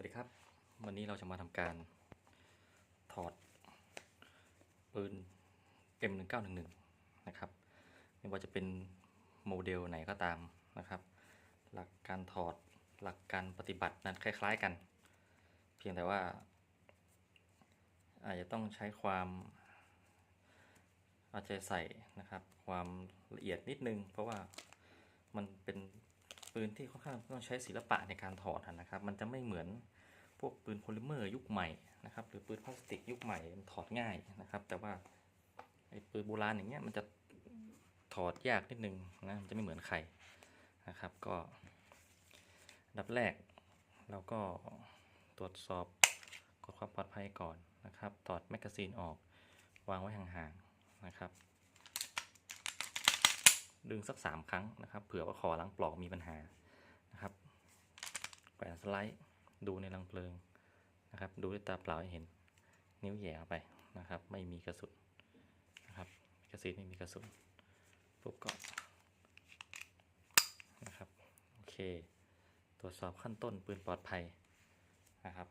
วัสดีครับ วันนี้เราจะมาทำการถอดปืน M1911 นะครับ ไม่ว่าจะเป็นโมเดลไหนก็ตามนะครับ หลักการถอดหลักการปฏิบัตินั้นคล้าย ๆกัน เพียงแต่ว่า อาจจะต้องใช้ความเอาใจใส่นะครับ ความละเอียดนิดนึง เพราะว่ามันเป็น ปืนที่ค่อนข้างต้องใช้ศิลปะในการถอดนะครับ มันจะไม่เหมือนพวกปืนโพลิเมอร์ยุคใหม่นะครับ หรือปืนพลาสติกยุคใหม่มันถอดง่ายนะครับ แต่ว่าไอ้ปืนโบราณอย่างเงี้ยมันจะถอดยากนิดนึงนะมันจะไม่เหมือนใครนะครับก็ดับแรกเราก็ตรวจสอบกฎความปลอดภัยก่อนนะครับ ถอดแมกกาซีนออกวางไว้ห่างๆนะครับ ดึงสักสามครั้งนะครับ เผื่อว่าคอลังปลอกมีปัญหานะครับแขวนสไลด์ดูในรังเพลิงนะครับ ดูด้วยตาเปล่าให้เห็นนิ้วแหย่ไปนะครับ ไม่มีกระสุนนะครับกระสุนไม่มีกระสุนปุ๊บก็นะครับโอเค ตรวจสอบขั้นต้นปืนปลอดภัยนะครับ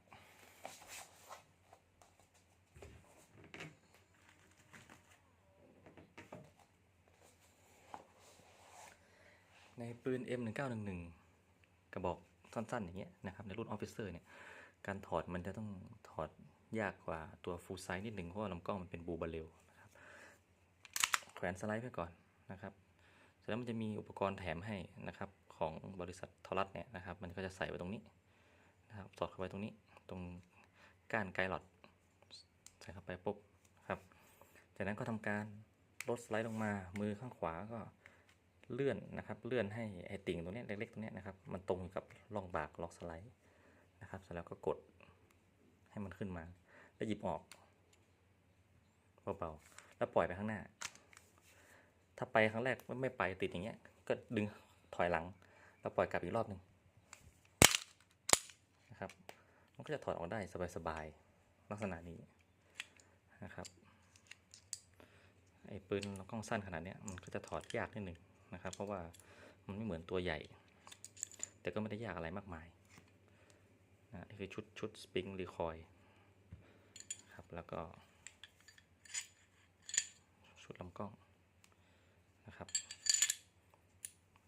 ในปืน M1911 กระบอกสั้นๆ อย่างเงี้ยนะครับในรุ่น Officer เนี่ยการถอดมันจะต้องถอดยากกว่าตัว full size นิดหนึ่งเพราะว่าลำกล้องมันเป็นบูบาเรลนะครับแขวนสไลด์ไว้ก่อนนะครับเสร็จแล้วมันจะมีอุปกรณ์แถมให้นะครับของบริษัททอรัสเนี่ยนะครับมันก็จะใส่ไว้ตรงนี้นะครับสอดเข้าไว้ตรงนี้ตรงก้านไกลอดใส่เข้าไปปุ๊บครับจากนั้นก็ทำการลดสไลด์ลงมามือข้างขวาก็ เลื่อนนะครับ เลื่อนให้ไอติ่งตรงนี้เล็กๆตรงนี้นะครับ มันตรงอยู่กับร่องบากล็อกสไลด์นะครับเสร็จแล้วก็กดให้มันขึ้นมา แล้วหยิบออกเบาๆแล้วปล่อยไปข้างหน้า ถ้าไปครั้งแรกไม่ไปติดอย่างเงี้ย ก็ดึงถอยหลัง แล้วปล่อยกลับอีกรอบหนึ่งนะครับ มันก็จะถอดออกได้สบายๆลักษณะนี้นะครับไอ้ปืนลำกล้องสั้นขนาดเนี้ยมันก็จะถอดยากนิดหนึ่ง นะครับ เพราะว่ามันไม่เหมือนตัวใหญ่ แต่ก็ไม่ได้ยากอะไรมากมายนะนี่คือชุดชุดสปริงรีคอยครับแล้วก็ ชุดลำกล้องนะครับ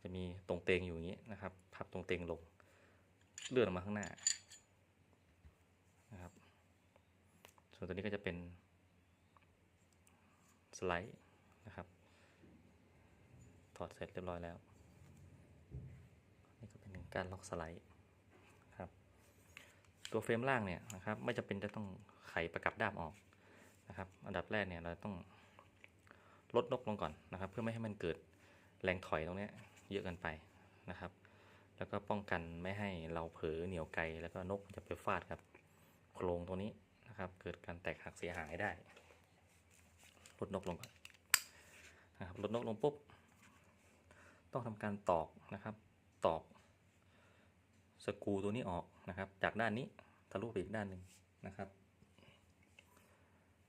จะมีตรงเตงอยู่อย่างนี้นะครับพับตรงเตงลงเลื่อนออกมาข้างหน้านะครับ ส่วนตัวนี้ก็จะเป็นสไลด์นะครับ อดเสร็จเรียบร้อยแล้ว นี่ก็เป็นการล็อกสไลด์ครับ ตัวเฟรมล่างเนี่ยนะครับไม่จำเป็นจะต้องไขประกับด้ามออกนะครับ อันดับแรกเนี่ยเราต้องลดนกลงก่อนนะครับ เพื่อไม่ให้มันเกิดแรงถอยตรงนี้เยอะเกินไปนะครับ แล้วก็ป้องกันไม่ให้เราเผลอเหนียวไกลแล้วก็นกจะไปฟาดกับโครงตัวนี้นะครับ เกิดการแตกหักเสียหายได้ ลดนกลงก่อนนะครับ ลดนกลงปุ๊บ ต้องทำการตอกนะครับ ตอกสกูตัวนี้ออกนะครับ จากด้านนี้ทะลุไปอีกด้านหนึ่งนะครับ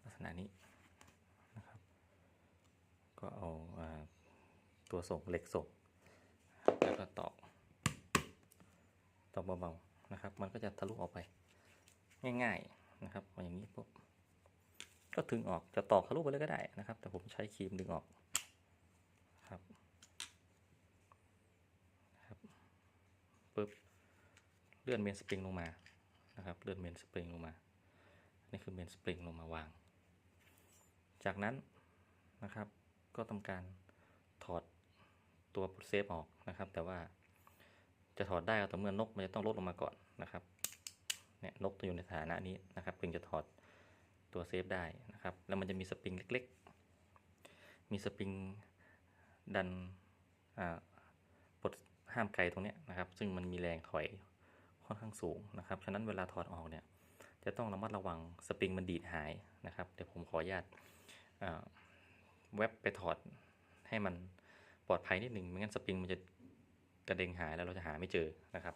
ลักษณะนี้นะครับ ก็เอาอาตัวส่งเหล็กส่งแล้วก็ตอกตอกเบาๆนะครับ มันก็จะทะลุออกไป ง่าย ๆนะครับอาอย่างนี้ปุ๊บก็ดึงออกจะตอกทะลุไปเลยก็ได้นะครับ แต่ผมใช้ครีมดึงออกครับครับปึ๊บเลื่อนเมนสปริงลงมานะครับเลื่อนเมนสปริงลงมา นี่คือเมนสปริงลงมาวาง จากนั้นนะครับก็ทำการถอดตัวเซฟออกนะครับ แต่ว่าจะถอดได้ก็ต่อเมื่อนกมันจะต้องลดลงมาก่อนนะครับเนี่ยนกตัวอยู่ในฐานะนี้นะครับจึงจะถอดตัวเซฟได้นะครับ แล้วมันจะมีสปริงเล็กๆ มีสปริงดันอ่าปลดห้ามไกลตรงนี้นะครับ ซึ่งมันมีแรงถอย ค่อนข้างสูงนะครับ ฉะนั้นเวลาถอดออกเนี่ยจะต้องระมัดระวังสปริงมันดีดหายนะครับ เดี๋ยวผมขออนุญาตอ่าเว็บไปถอดให้มันปลอดภัยนิดหนึ่งไม่งั้นสปริงมันจะกระเด็งหายแล้วเราจะหาไม่เจอนะครับ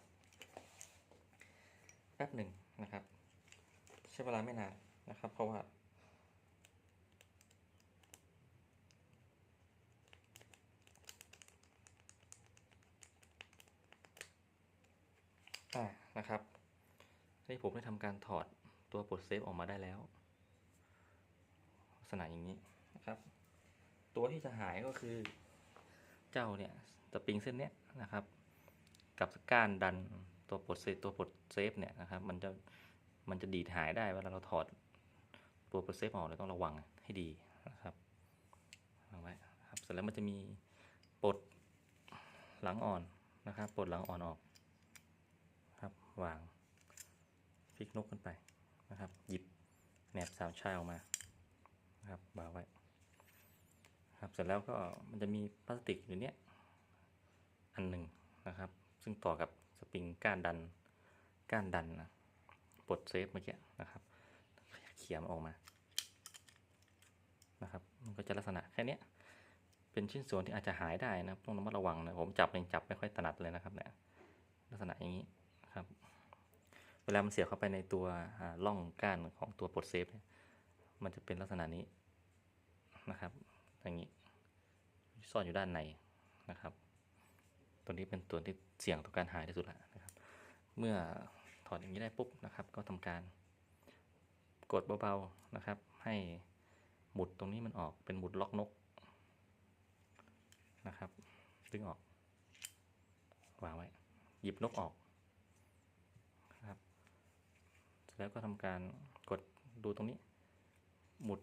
แป๊บหนึ่งนะครับ ใช้เวลาไม่นานนะครับ เพราะว่าอ่า นะครับที่ผมได้ทำการถอดตัวปลดเซฟออกมาได้แล้วลักษณะอย่างนี้นะครับ ตัวที่จะหายก็คือเจ้าเนี่ยสปริงเส้นเนี้ยนะครับ กับก้านดันตัวปลดเซฟตัวปลดเซฟเนี่ยนะครับ มันจะมันจะดีดหายได้เวลาเราถอดตัวปลดเซฟออกเราต้องระวังให้ดีนะครับวางไว้ครับเสร็จแล้วมันจะมีปลดหลังอ่อนนะครับปลดหลังอ่อนออก ครับวางพลิกนกขึ้นไปนะครับ หยิบแหนบสามชายออกมานะครับวางไว้ครับเสร็จแล้วก็มันจะมีพลาสติกอยู่เนี้ยอันหนึ่งนะครับ ซึ่งต่อกับสปริงก้านดันก้านดันนะปลดเซฟเมื่อกี้นะครับเขี่ยมออกมานะครับ มันก็จะลักษณะแค่เนี้ยเป็นชิ้นส่วนที่อาจจะหายได้นะต้องระมัดระวังนะผมจับยังจับไม่ค่อยถนัดเลยนะครับเนี่ยลักษณะอย่างนี้ เวลามันเสียบเข้าไปในตัวอ่องก้านของตัวปลดเซฟเนี่ยมันจะเป็นลักษณะนี้นะครับ อย่างนี้ ซ่อนอยู่ด้านในนะครับ ตัวนี้เป็นตัวที่เสี่ยงต่อการหายที่สุดล้วนะครับ เมื่อถอดอย่างนี้ได้ปุ๊บนะครับ ก็ทำการกดเบาๆนะครับ ให้หมุดตรงนี้มันออกเป็นหมุดล็อกนกนะครับ ดึงออกวางไว้ หยิบนกออกนะครับเสร็จ แล้วก็ทำการกดดูตรงนี้ หมุด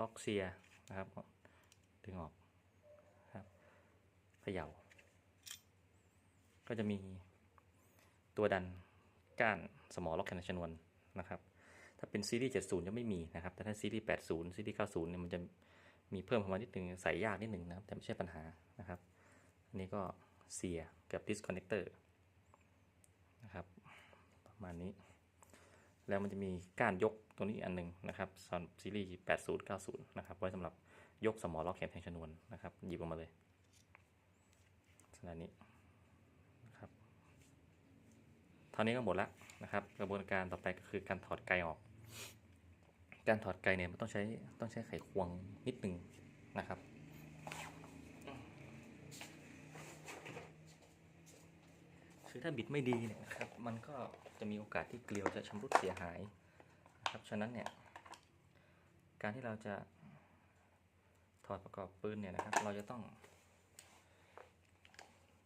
ล็อกเซียนะครับดึงออกครับเขย่า ก็จะมีตัวดันก้านสมอล็อกแคนชนวนนะครับ ถ้าเป็นซีรีส์ 70 จะไม่มีนะครับ แต่ถ้าซีรีส์ 80 ซีรีส์ 90 เนี่ยมันจะมีเพิ่มเข้ามานิดนึงใส่ยากนิดนึงนะครับ แต่ไม่ใช่ปัญหานะครับ อันนี้ก็เสียกับ disconnector นะครับ ประมาณนี้ แล้วมันจะมีก้านยกตัวนี้อันหนึ่งนะครับซีรีส์80 90 นะครับ ไว้สำหรับยกสมอล็อกแขนแทงชนวนนะครับ หยิบออกมาเลยขนาดนี้นะครับเท่านี้ก็หมดแล้วนะครับ กระบวนการต่อไปก็คือการถอดไกออก การถอดไกเนี่ยมันต้องใช้ต้องใช้ไขควงนิดหนึ่งนะครับ คือถ้าบิดไม่ดีเนี่ยนะครับมันก็จะมีโอกาสที่เกลียวจะชำรุดเสียหายนะครับฉะนั้นเนี่ยการที่เราจะถอดประกอบปืนเนี่ยนะครับ เราจะต้อง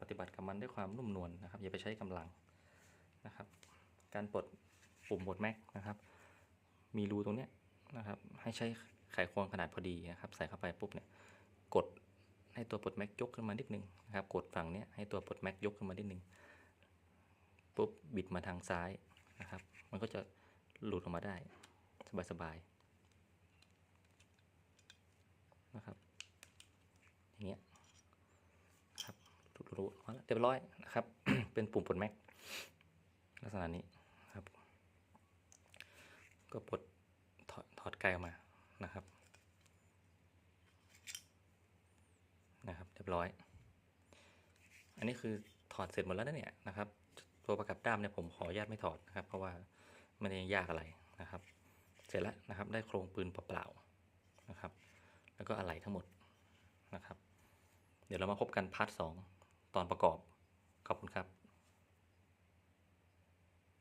ปฏิบัติกับมันด้วยความนุ่มนวลนะครับ อย่าไปใช้กำลังนะครับ การปลดปุ่มปลดแม็กนะครับ มีรูตรงเนี้ยนะครับ ให้ใช้ไขควงขนาดพอดีนะครับ ใส่เข้าไปปุ๊บเนี่ยกดให้ตัวปลดแม็กยกขึ้นมานิดนึงนะครับ กดฝั่งเนี้ยให้ตัวปลดแม็กยกขึ้นมานิดนึง ปุ๊บบิดมาทางซ้ายนะครับ มันก็จะหลุดออกมาได้ สบายๆนะครับ อย่างเงี้ยครับหลุดรูมาแล้วเรียบร้อยนะครับ เป็นปุ่มปลดแม็กลักษณะนี้ครับ ก็ปลดถอดถอดไกลออกมานะครับนะครับเรียบร้อย อันนี้คือถอดเสร็จหมดแล้วนะเนี่ยนะครับ ตัวประกับด้ามเนี่ยผมขออนุญาตไม่ถอดนะครับ เพราะว่าไม่ได้ยากอะไรนะครับ เสร็จแล้วนะครับได้โครงปืนเปล่าๆนะครับ แล้วก็อะไหล่ทั้งหมดนะครับ เดี๋ยวเรามาพบกันพาร์ทสองตอนประกอบขอบคุณครับ